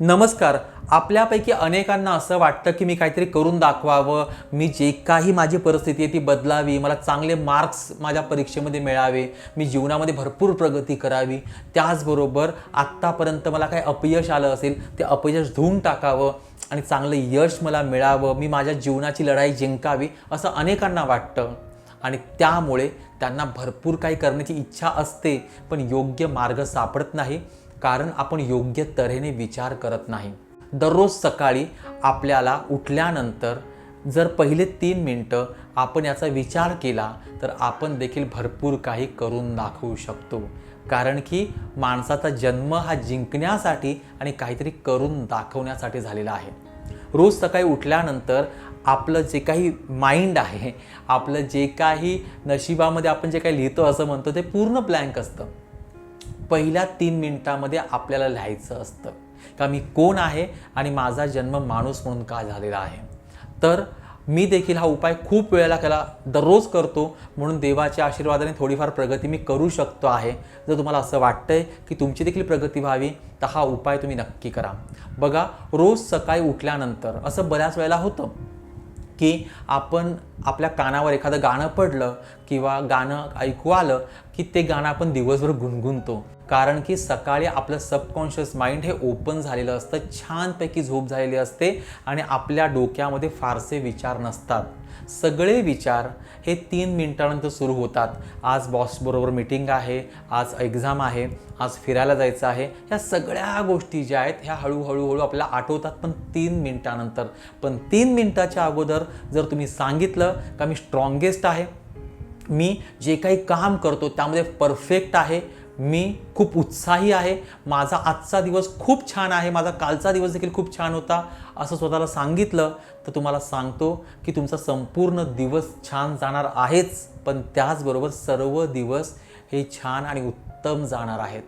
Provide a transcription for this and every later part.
नमस्कार. आपल्यापैकी अनेकांना असं वाटतं की मी काहीतरी करून दाखवावं. मी जे काही माझी परिस्थिती आहे ती बदलावी. मला चांगले मार्क्स माझ्या परीक्षेमध्ये मिळावे. मी जीवनामध्ये भरपूर प्रगती करावी. त्याचबरोबर आत्तापर्यंत मला काही अपयश आलं असेल ते अपयश धुवून टाकावं आणि चांगलं यश मला मिळावं. मी माझ्या जीवनाची लढाई जिंकावी असं अनेकांना वाटतं. आणि त्यामुळे त्यांना भरपूर काही करण्याची इच्छा असते पण योग्य मार्ग सापडत नाही. कारण आपण योग्य तऱ्हेने विचार करत नाही. दररोज सकाळी आपल्याला उठल्यानंतर जर पहिले तीन मिनटं आपण याचा विचार केला तर आपण देखील भरपूर काही करून दाखवू शकतो. कारण की माणसाचा जन्म हा जिंकण्यासाठी आणि काहीतरी करून दाखवण्यासाठी झालेला आहे. रोज सकाळी उठल्यानंतर आपलं जे काही माइंड आहे आपलं जे काही नशिबामध्ये आपण जे काही लिहितो असं म्हणतो ते पूर्ण ब्लँक असतं. पहिल्या तीन मिनिटामध्ये आपल्याला लिहायचं असतं. का मी कोण आहे आणि माझा जन्म माणूस म्हणून का झालेला आहे? तर मी देखील हा उपाय खूप वेळेला केला दररोज करतो. म्हणून देवाच्या आशीर्वादाने थोडीफार प्रगती मी करू शकतो आहे. जर तुम्हाला असं वाटतंय की तुमची देखील प्रगती व्हावी तर हा उपाय तुम्ही नक्की करा. बघा रोज सकाळी उठल्यानंतर असं बऱ्याच वेळेला होतं की आपण आपल्या कानावर एखादं गाणं पडलं किंवा गाणं ऐकू आलं की ते गाणं आपण दिवसभर गुणगुणतो. कारण की सकाळी आपलं सबकॉन्शियस माइंड हे ओपन झालेलं असतं छानपैकी झोप झालेली असते आणि आपल्या डोक्यामध्ये फारसे विचार नसतात. सगळे विचार हे तीन मिनिटानंतर सुरू होतात. आज बॉसबरोबर मीटिंग आहे आज एक्झाम आहे आज फिरायला जायचं आहे. ह्या सगळ्या गोष्टी ज्या आहेत ह्या हळूहळूहळू आपल्याला आठवतात पण तीन मिनिटानंतर. पण तीन मिनिटाच्या अगोदर जर तुम्ही सांगितलं का मी स्ट्रॉंगेस्ट आहे मी जे काही काम करतो त्यामध्ये परफेक्ट आहे. मी खूप उत्साही आहे. माझा आजचा दिवस खूप छान आहे. माझा कालचा दिवस देखील खूप छान होता असं स्वतःला सांगितलं. तर तुम्हाला सांगतो की तुमचा संपूर्ण दिवस छान जाणार आहेच. पण त्याचबरोबर सर्व दिवस हे छान आणि उत्तम जाणार आहेत.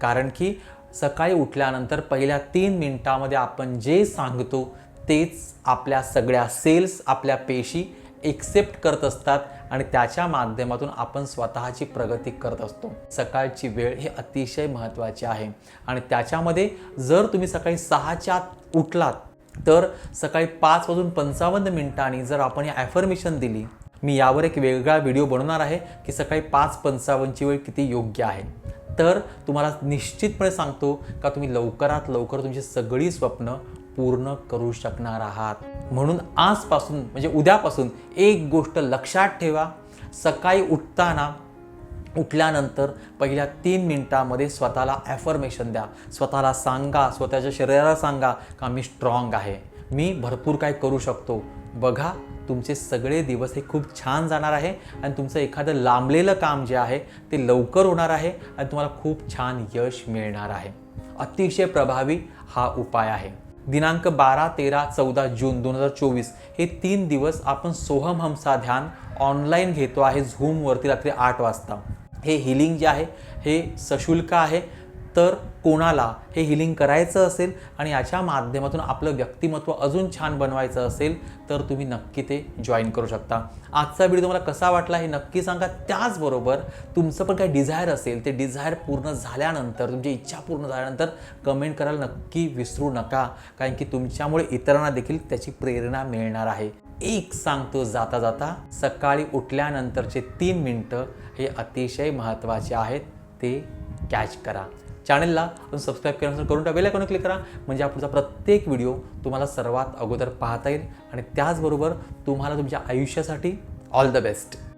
कारण की सकाळी उठल्यानंतर पहिल्या तीन मिनटामध्ये आपण जे सांगतो तेच आपल्या सगळ्या सेल्स आपल्या पेशी एक्सेप्ट करत असतात आणि त्याच्या माध्यमातून आपण स्वतःची प्रगती करत असतो. सकाळची वेळ ही अतिशय महत्त्वाची आहे. आणि त्याच्यामध्ये जर तुम्ही सकाळी सहाच्या आत उठलात तर सकाळी पाच वाजून पंचावन्न मिनिटांनी जर आपण ही ॲफर्मेशन दिली मी यावर एक वेगळा व्हिडिओ बनवणार आहे की सकाळी पाच पंचावन्नची वेळ किती योग्य आहे. तर तुम्हाला निश्चितपणे सांगतो का तुम्ही लवकरात लवकर तुमची सगळी स्वप्न पूर्ण करू शकणार आहात. म्हणून आजपासून म्हणजे उद्यापासून एक गोष्ट लक्षात ठेवा. सकाळी उठताना उठल्यानंतर पहिल्या तीन मिनिटामध्ये स्वतःला ॲफर्मेशन द्या. स्वतःला सांगा स्वतःच्या शरीराला सांगा का मी स्ट्रॉंग आहे. मी भरपूर काय करू शकतो. बघा तुमचे सगळे दिवस हे खूप छान जाणार आहे आणि तुमचं एखादं लांबलेलं काम जे आहे ते लवकर होणार आहे आणि तुम्हाला खूप छान यश मिळणार आहे. अतिशय प्रभावी हा उपाय आहे. दिनांक बारा तेरा चौदा जून दोन हजार चोवीस. हे तीन दिवस आपण सोहम हमसा ध्यान ऑनलाईन घेतो आहे झूमवरती रात्री आठ वाजता. हे हिलिंग जे आहे हे सशुल्क आहे तर कोणाला हे हिलिंग करायचं असेल आणि याच्या माध्यमातून आपलं व्यक्तिमत्व अजून छान बनवायचं असेल तर तुम्ही नक्की ते जॉईन करू शकता. आजचा व्हिडिओ तुम्हाला कसा वाटला हे नक्की सांगा. त्याचबरोबर तुमचं पण काही डिझायर असेल ते डिझायर पूर्ण झाल्यानंतर तुमची इच्छा पूर्ण झाल्यानंतर कमेंट करायला नक्की विसरू नका. कारण की तुमच्यामुळे इतरांना देखील त्याची प्रेरणा मिळणार आहे. एक सांगतो जाता जाता सकाळी उठल्यानंतरचे तीन मिनटं हे अतिशय महत्त्वाचे आहेत. ते कॅच करा. चॅनलला सबस्क्राईब केल्यानंतर करून टाका बेलायकॉन क्लिक करा. म्हणजे हा पुढचा प्रत्येक व्हिडिओ तुम्हाला सर्वात अगोदर पाहता येईल. आणि त्याचबरोबर तुम्हाला तुमच्या आयुष्यासाठी ऑल द बेस्ट